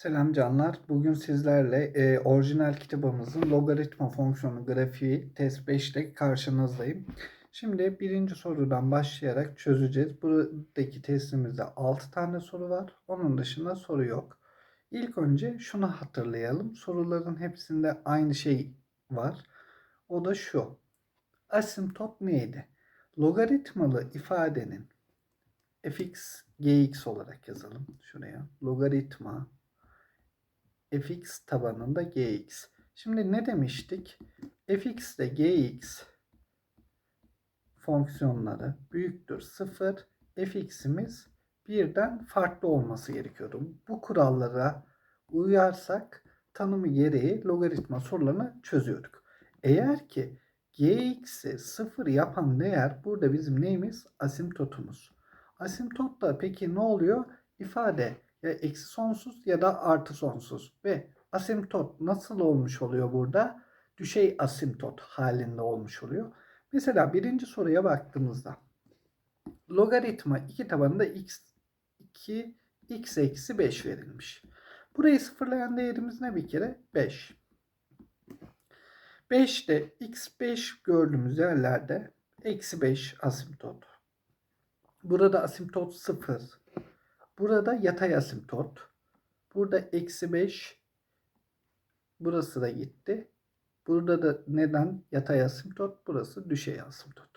Selam canlar. Bugün sizlerle e, orijinal kitabımızın logaritma fonksiyonu grafiği test 5'te karşınızdayım. Şimdi birinci sorudan başlayarak çözeceğiz. Buradaki testimizde 6 tane soru var. Onun dışında soru yok. İlk önce şunu hatırlayalım. Soruların hepsinde aynı şey var. O da şu. Asimtot neydi? Logaritmalı ifadenin fx, gx olarak yazalım şuraya. Logaritma fx tabanında gx. Şimdi ne demiştik? fx ile gx fonksiyonları büyüktür 0. fx'imiz birden farklı olması gerekiyordu. Bu kurallara uyarsak tanımı gereği logaritma sorularını çözüyorduk. Eğer ki gx'i 0 yapan değer burada bizim neyimiz? Asimtotumuz. Asimtotta peki ne oluyor? İfade ya eksi sonsuz ya da artı sonsuz. Ve asimtot nasıl olmuş oluyor burada? Düşey asimtot halinde olmuş oluyor. Mesela birinci soruya baktığımızda logaritma 2 tabanında x 2 x eksi 5 verilmiş. Burayı sıfırlayan değerimiz ne bir kere? 5. 5'te x5 gördüğümüz yerlerde eksi 5 asimtot. Burada asimtot 0. Burada yatay asimtot. Burada eksi 5. Burası da gitti. Burada da neden yatay asimtot? Burası düşey asimtot.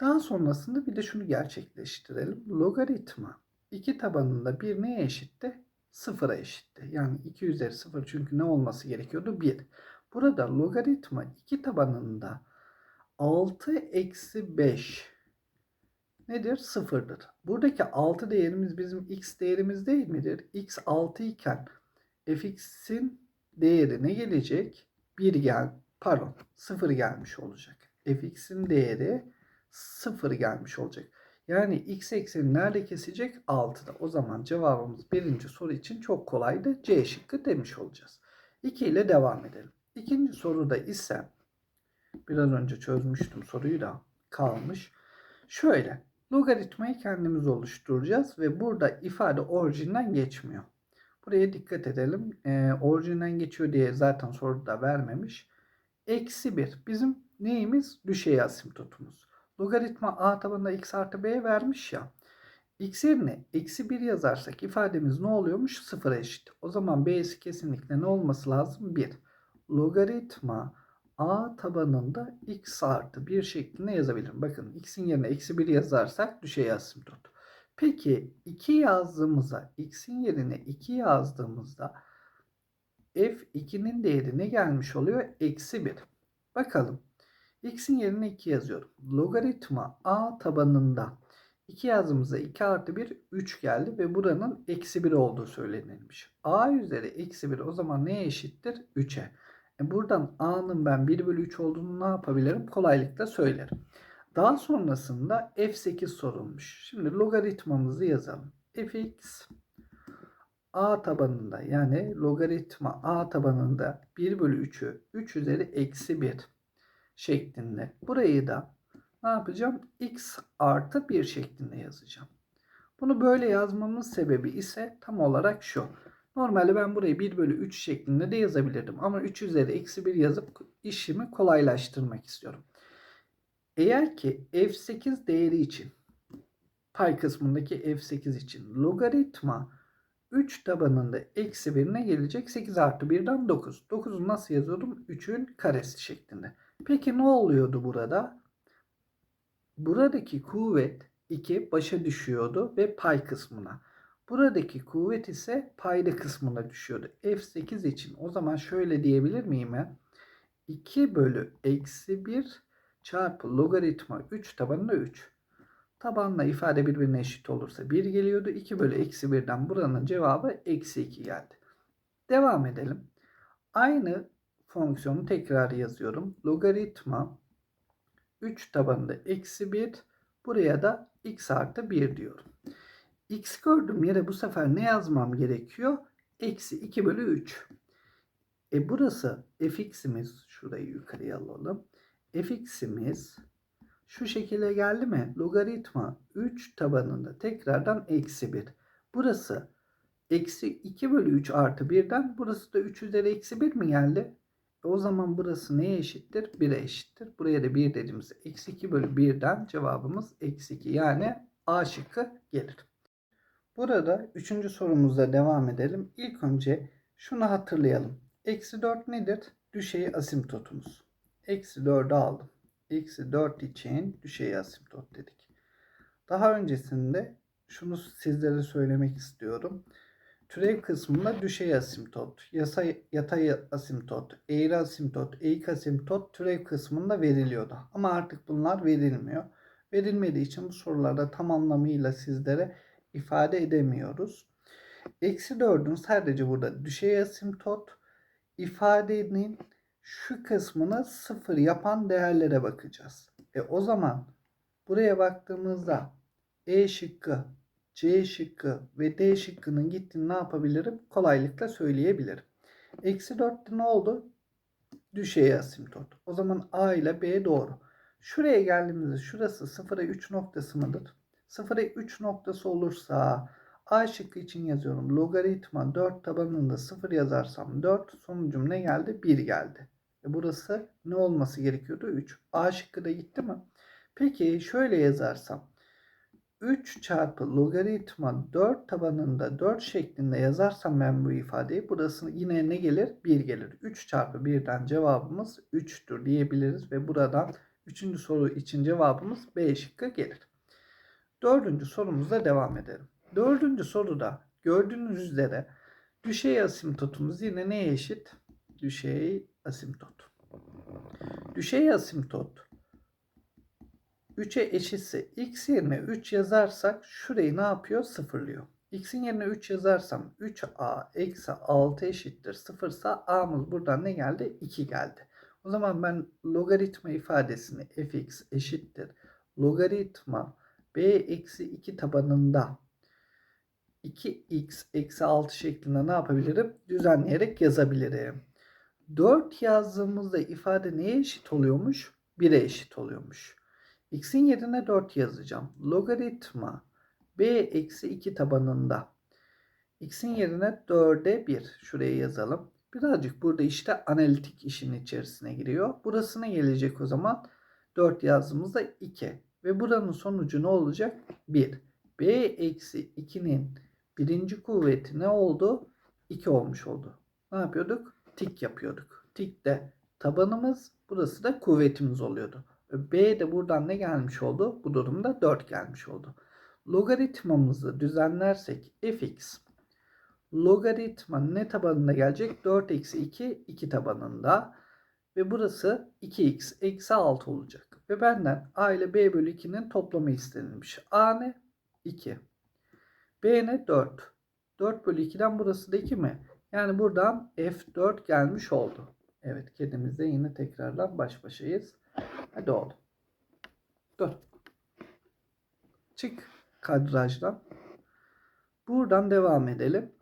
Daha sonrasında bir de şunu gerçekleştirelim. Logaritma 2 tabanında 1 neye eşitti? 0'a eşitti. Yani 2 üzeri 0 çünkü ne olması gerekiyordu? 1. Burada logaritma 2 tabanında 6 eksi 5 nedir? Sıfırdır. Buradaki 6 değerimiz bizim x değerimiz değil midir? x 6 iken fx'in değeri ne gelecek? 1 gel pardon 0 gelmiş olacak. fx'in değeri 0 gelmiş olacak. Yani x ekseni nerede kesecek? 6'da. O zaman cevabımız birinci soru için çok kolaydı. C şıkkı demiş olacağız. 2 ile devam edelim. İkinci soruda ise biraz önce çözmüştüm soruyu da kalmış. Şöyle logaritmayı kendimiz oluşturacağız ve burada ifade orijinden geçmiyor. Buraya dikkat edelim. E, orijinden geçiyor diye zaten soruda vermemiş. Eksi 1 bizim neyimiz? Düşey asimtotumuz. Logaritma a tabanında x artı b vermiş ya. x yerine eksi 1 yazarsak ifademiz ne oluyormuş? 0 eşit. O zaman b'si kesinlikle ne olması lazım? 1. Logaritma a tabanında x artı 1 şeklinde yazabilirim. Bakın x'in yerine eksi 1 yazarsak düşey asimtot. Peki 2 yazdığımızda x'in yerine 2 yazdığımızda f2'nin değeri ne gelmiş oluyor? Eksi 1. Bakalım. x'in yerine 2 yazıyorum. Logaritma a tabanında 2 yazdığımızda 2 artı 1 3 geldi ve buranın eksi 1 olduğu söylenilmiş. a üzeri eksi 1 o zaman neye eşittir? 3'e. E buradan a'nın ben 1 bölü 3 olduğunu ne yapabilirim? Kolaylıkla söylerim. Daha sonrasında f8 sorulmuş. Şimdi logaritmamızı yazalım. fx a tabanında yani logaritma a tabanında 1 bölü 3'ü 3 üzeri eksi 1 şeklinde. Burayı da ne yapacağım? x artı 1 şeklinde yazacağım. Bunu böyle yazmamın sebebi ise tam olarak şu. Normalde ben burayı 1 bölü 3 şeklinde de yazabilirdim. Ama 3 üzeri eksi 1 yazıp işimi kolaylaştırmak istiyorum. Eğer ki f8 değeri için pay kısmındaki f8 için logaritma 3 tabanında eksi 1 ne gelecek? 8 artı 1'den 9. 9'u nasıl yazıyordum? 3'ün karesi şeklinde. Peki ne oluyordu burada? Buradaki kuvvet 2 başa düşüyordu ve pay kısmına. Buradaki kuvvet ise payda kısmına düşüyordu. F8 için o zaman şöyle diyebilir miyim ben? 2 bölü eksi 1 çarpı logaritma 3 tabanına 3. Tabanla ifade birbirine eşit olursa 1 geliyordu. 2 bölü eksi 1'den buranın cevabı eksi 2 geldi. Devam edelim. Aynı fonksiyonu tekrar yazıyorum. Logaritma 3 tabanında eksi 1 buraya da x artı 1 diyorum. X gördüğüm yere bu sefer ne yazmam gerekiyor? Eksi 2 bölü 3. E burası fx'imiz. Şurayı yukarıya alalım. fx'imiz şu şekilde geldi mi? Logaritma 3 tabanında tekrardan eksi 1. Burası Eksi 2 bölü 3 artı 1'den burası da 3 üzeri eksi 1 mi geldi? E o zaman burası neye eşittir? 1'e eşittir. Buraya da 1 dediğimizde eksi 2 bölü 1'den cevabımız eksi 2 yani A şıkkı gelir. Burada üçüncü sorumuzda devam edelim. İlk önce şunu hatırlayalım. Eksi 4 nedir? Düşey asimtotumuz. Eksi 4'ü aldım. Eksi 4 için düşey asimtot dedik. Daha öncesinde şunu sizlere söylemek istiyorum. Türev kısmında düşey asimtot, yasay, yatay asimtot, eğri asimtot, eğik asimtot türev kısmında veriliyordu. Ama artık bunlar verilmiyor. Verilmediği için bu sorularda tam anlamıyla sizlere ifade edemiyoruz. Eksi 4'ün sadece burada düşey asimtot ifadenin şu kısmını sıfır yapan değerlere bakacağız. E o zaman buraya baktığımızda E şıkkı, C şıkkı ve D şıkkının gittiğini ne yapabilirim? Kolaylıkla söyleyebilirim. Eksi 4'te ne oldu? Düşey asimtot. O zaman A ile B doğru. Şuraya geldiğimizde şurası 0'a 3 noktası mıdır? 0'a 3 noktası olursa A şıkkı için yazıyorum. Logaritma 4 tabanında 0 yazarsam 4 sonucum ne geldi? 1 geldi. E burası ne olması gerekiyordu? 3. A şıkkı da gitti mi? Peki şöyle yazarsam 3 çarpı logaritma 4 tabanında 4 şeklinde yazarsam ben bu ifadeyi burası yine ne gelir? 1 gelir. 3 çarpı 1'den cevabımız 3'tür diyebiliriz ve buradan 3. soru için cevabımız B şıkkı gelir. Dördüncü sorumuzla devam edelim. Dördüncü soruda gördüğünüz üzere düşey asimtotumuz yine neye eşit? Düşey asimtot. Düşey asimtot 3'e eşitse x yerine 3 yazarsak şurayı ne yapıyor? Sıfırlıyor. x'in yerine 3 yazarsam 3a eksi 6 eşittir 0 ise a'mız buradan ne geldi? 2 geldi. O zaman ben logaritma ifadesini fx eşittir. Logaritma b eksi 2 tabanında 2x eksi 6 şeklinde ne yapabilirim? Düzenleyerek yazabilirim. 4 yazdığımızda ifade neye eşit oluyormuş? 1'e eşit oluyormuş. x'in yerine 4 yazacağım. Logaritma b eksi 2 tabanında x'in yerine 4'e 1. Şuraya yazalım. Birazcık burada işte analitik işin içerisine giriyor. Burasına gelecek o zaman. 4 yazdığımızda 2. Ve buranın sonucu ne olacak? 1. b eksi 2'nin birinci kuvveti ne oldu? 2 olmuş oldu. Ne yapıyorduk? Tik yapıyorduk. Tik de tabanımız, burası da kuvvetimiz oluyordu. B de buradan ne gelmiş oldu? Bu durumda 4 gelmiş oldu. Logaritmamızı düzenlersek fx logaritma ne tabanında gelecek? 4 eksi 2 2 tabanında. Ve burası 2x eksi 6 olacak. Ve benden a ile b bölü 2'nin toplamı istenilmiş. a ne? 2. b ne? 4. 4 bölü 2'den burası da 2 mi? Yani buradan f4 gelmiş oldu. Evet kedimizle yine tekrardan baş başayız. Hadi oğlum. Dur. Çık kadrajdan. Buradan devam edelim.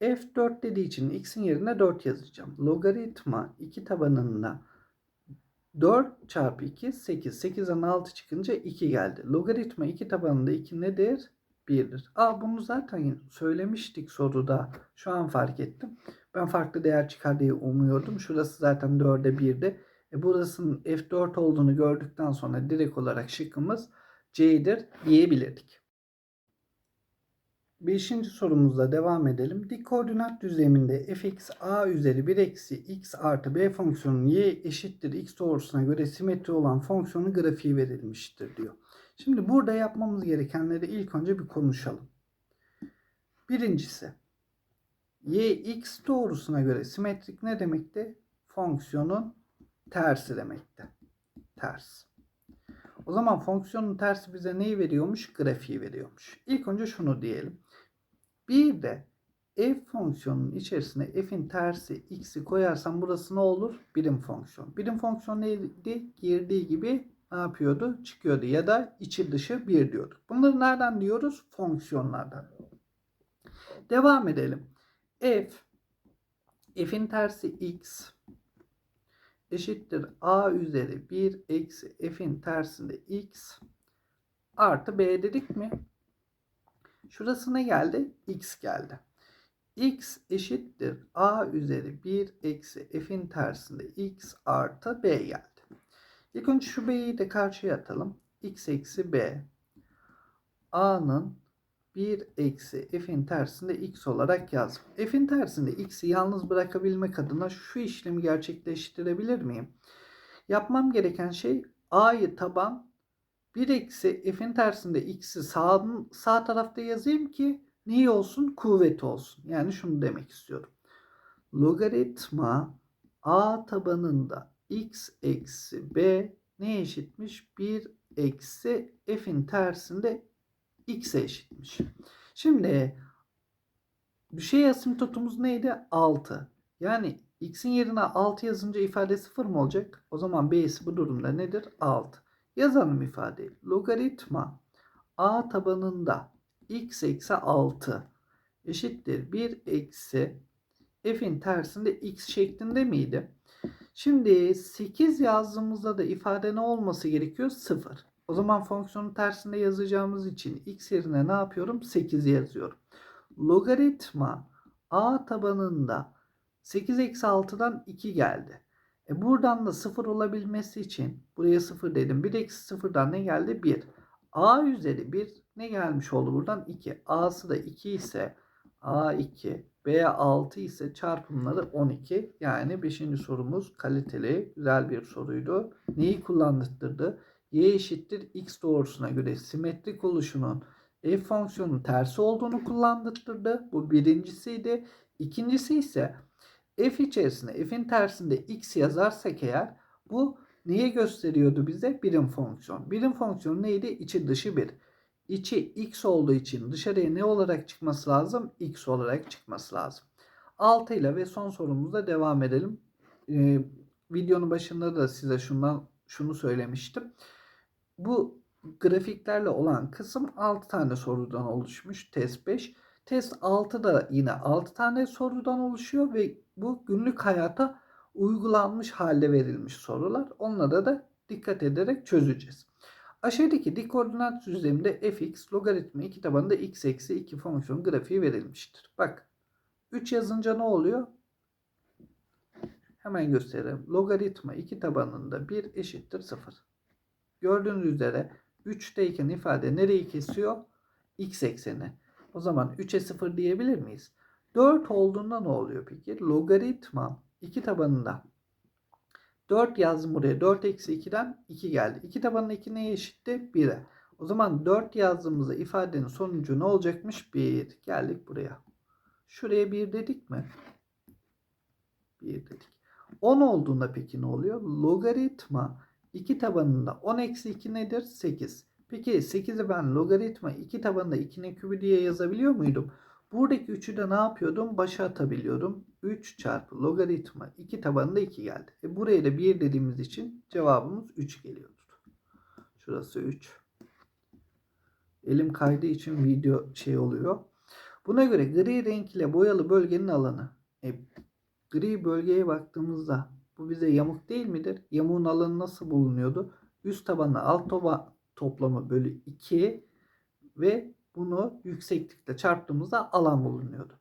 F4 dediği için x'in yerine 4 yazacağım. Logaritma 2 tabanında 4 çarpı 2 8. 8'den 6 çıkınca 2 geldi. Logaritma 2 tabanında 2 nedir? 1'dir. Aa bunu zaten söylemiştik soruda. Şu an fark ettim. Ben farklı değer çıkar diye umuyordum. Şurası zaten 4'e 1'di. E burasının F4 olduğunu gördükten sonra direkt olarak şıkkımız C'dir diyebilirdik. Beşinci sorumuzla devam edelim. Dik koordinat düzleminde fx a üzeri 1 eksi x artı b fonksiyonunun y eşittir x doğrusuna göre simetri olan fonksiyonun grafiği verilmiştir diyor. Şimdi burada yapmamız gerekenleri ilk önce bir konuşalım. Birincisi y x doğrusuna göre simetrik ne demekti? Fonksiyonun tersi demekti. Ters. O zaman fonksiyonun tersi bize neyi veriyormuş? Grafiği veriyormuş. İlk önce şunu diyelim. Bir de f fonksiyonunun içerisine f'in tersi x'i koyarsam burası ne olur? Birim fonksiyon. Birim fonksiyon neydi? Girdiği gibi ne yapıyordu? Çıkıyordu ya da içi dışı bir diyorduk. Bunları nereden diyoruz? Fonksiyonlardan. Devam edelim. f f'in tersi x eşittir a üzeri 1 eksi f'in tersinde x artı b dedik mi? Şurası ne geldi? X geldi. x eşittir a üzeri 1 eksi f'in tersinde x artı b geldi. İlk önce şu b'yi de karşıya atalım. x eksi b a'nın 1 eksi f'in tersinde x olarak yazdım. F'in tersinde x'i yalnız bırakabilmek adına şu işlemi gerçekleştirebilir miyim? Yapmam gereken şey a'yı taban 1 eksi f'in tersinde x'i sağ, sağ tarafta yazayım ki neyi olsun? Kuvvet olsun. Yani şunu demek istiyorum. Logaritma a tabanında x eksi b ne eşitmiş? 1 eksi f'in tersinde x'e eşitmiş. Şimdi düşey asimtotumuz neydi? 6. Yani x'in yerine 6 yazınca ifade 0 mı olacak? O zaman b'si bu durumda nedir? 6. Yazalım ifadeyi. Logaritma a tabanında x eksi 6 eşittir 1 eksi f'in tersinde x şeklinde miydi? Şimdi 8 yazdığımızda da ifade ne olması gerekiyor? 0. O zaman fonksiyonun tersinde yazacağımız için x yerine ne yapıyorum? 8 yazıyorum. Logaritma a tabanında 8 eksi 6'dan 2 geldi. E buradan da 0 olabilmesi için buraya 0 dedim. 1 eksi 0'dan ne geldi? 1. a üzeri 1 ne gelmiş oldu buradan? 2. a'sı da 2 ise a2 b6 ise çarpımları 12. Yani 5. sorumuz kaliteli güzel bir soruydu. Neyi kullandırdı? y eşittir x doğrusuna göre simetrik oluşunun f fonksiyonun tersi olduğunu kullandırdı. Bu birincisiydi. İkincisi ise f içerisinde f'in tersinde x yazarsak eğer bu neye gösteriyordu bize? Birim fonksiyon. Birim fonksiyon neydi? İçi dışı bir. İçi x olduğu için dışarıya ne olarak çıkması lazım? x olarak çıkması lazım. 6 ile ve son sorumuzda devam edelim. Ee, videonun başında da size şundan şunu söylemiştim. Bu grafiklerle olan kısım 6 tane sorudan oluşmuş. Test 5. Test 6 da yine 6 tane sorudan oluşuyor ve bu günlük hayata uygulanmış halde verilmiş sorular. Onlara da dikkat ederek çözeceğiz. Aşağıdaki dik koordinat düzleminde fx logaritma 2 tabanında x eksi 2 fonksiyon grafiği verilmiştir. Bak 3 yazınca ne oluyor? Hemen gösterelim. Logaritma 2 tabanında 1 eşittir 0. Gördüğünüz üzere 3'teyken ifade nereyi kesiyor? X ekseni. O zaman 3'e 0 diyebilir miyiz? 4 olduğunda ne oluyor peki? Logaritma 2 tabanında 4 yazdım buraya. 4 eksi 2'den 2 geldi. 2 tabanında 2 neye eşitti? 1'e. O zaman 4 yazdığımızda ifadenin sonucu ne olacakmış? 1. Geldik buraya. Şuraya 1 dedik mi? 1 dedik. 10 olduğunda peki ne oluyor? Logaritma 2 tabanında 10 eksi 2 nedir? 8. Peki 8'i ben logaritma 2 tabanında 2'nin kübü diye yazabiliyor muydum? Buradaki 3'ü de ne yapıyordum? Başa atabiliyordum. 3 çarpı logaritma 2 tabanında 2 geldi. E buraya da 1 dediğimiz için cevabımız 3 geliyordur. Şurası 3. Elim kaydığı için video şey oluyor. Buna göre gri renk ile boyalı bölgenin alanı. E, gri bölgeye baktığımızda bu bize yamuk değil midir? Yamuğun alanı nasıl bulunuyordu? Üst tabanla alt toba toplamı bölü 2 ve bunu yükseklikle çarptığımızda alan bulunuyordu.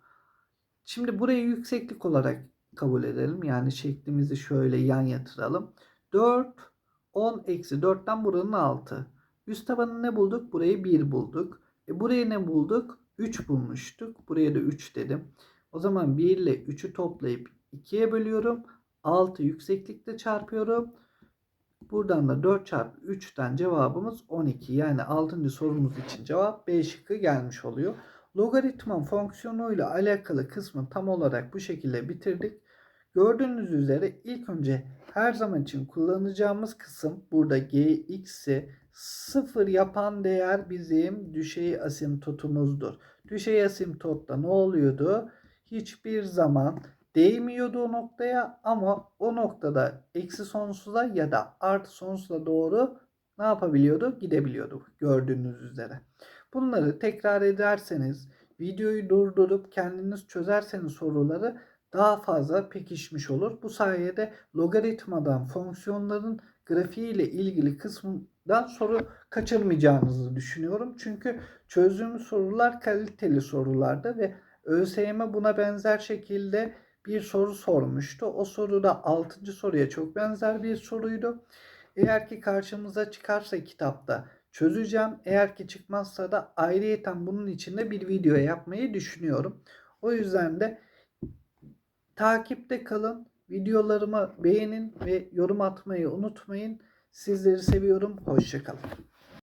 Şimdi burayı yükseklik olarak kabul edelim. Yani şeklimizi şöyle yan yatıralım. 4, 10 eksi 4'ten buranın 6. Üst tabanı ne bulduk? Burayı 1 bulduk. E buraya ne bulduk? 3 bulmuştuk. Buraya da 3 dedim. O zaman 1 ile 3'ü toplayıp 2'ye bölüyorum. 6 yükseklikle çarpıyorum. Buradan da 4 çarpı 3'ten cevabımız 12. Yani 6. sorumuz için cevap B şıkkı gelmiş oluyor. Logaritma fonksiyonuyla alakalı kısmı tam olarak bu şekilde bitirdik. Gördüğünüz üzere ilk önce her zaman için kullanacağımız kısım burada gx'i sıfır yapan değer bizim düşey asimtotumuzdur. Düşey asimtotta ne oluyordu? Hiçbir zaman değmiyordu o noktaya ama o noktada eksi sonsuza ya da artı sonsuza doğru ne yapabiliyordu? Gidebiliyordu gördüğünüz üzere. Bunları tekrar ederseniz, videoyu durdurup kendiniz çözerseniz soruları daha fazla pekişmiş olur. Bu sayede logaritmadan fonksiyonların grafiği ile ilgili kısmından soru kaçırmayacağınızı düşünüyorum. Çünkü çözdüğümüz sorular kaliteli sorulardı ve ÖSYM buna benzer şekilde bir soru sormuştu. O soru da 6. soruya çok benzer bir soruydu. Eğer ki karşımıza çıkarsa kitapta çözeceğim. Eğer ki çıkmazsa da ayrıyeten bunun içinde bir video yapmayı düşünüyorum. O yüzden de takipte kalın. Videolarımı beğenin ve yorum atmayı unutmayın. Sizleri seviyorum. Hoşçakalın.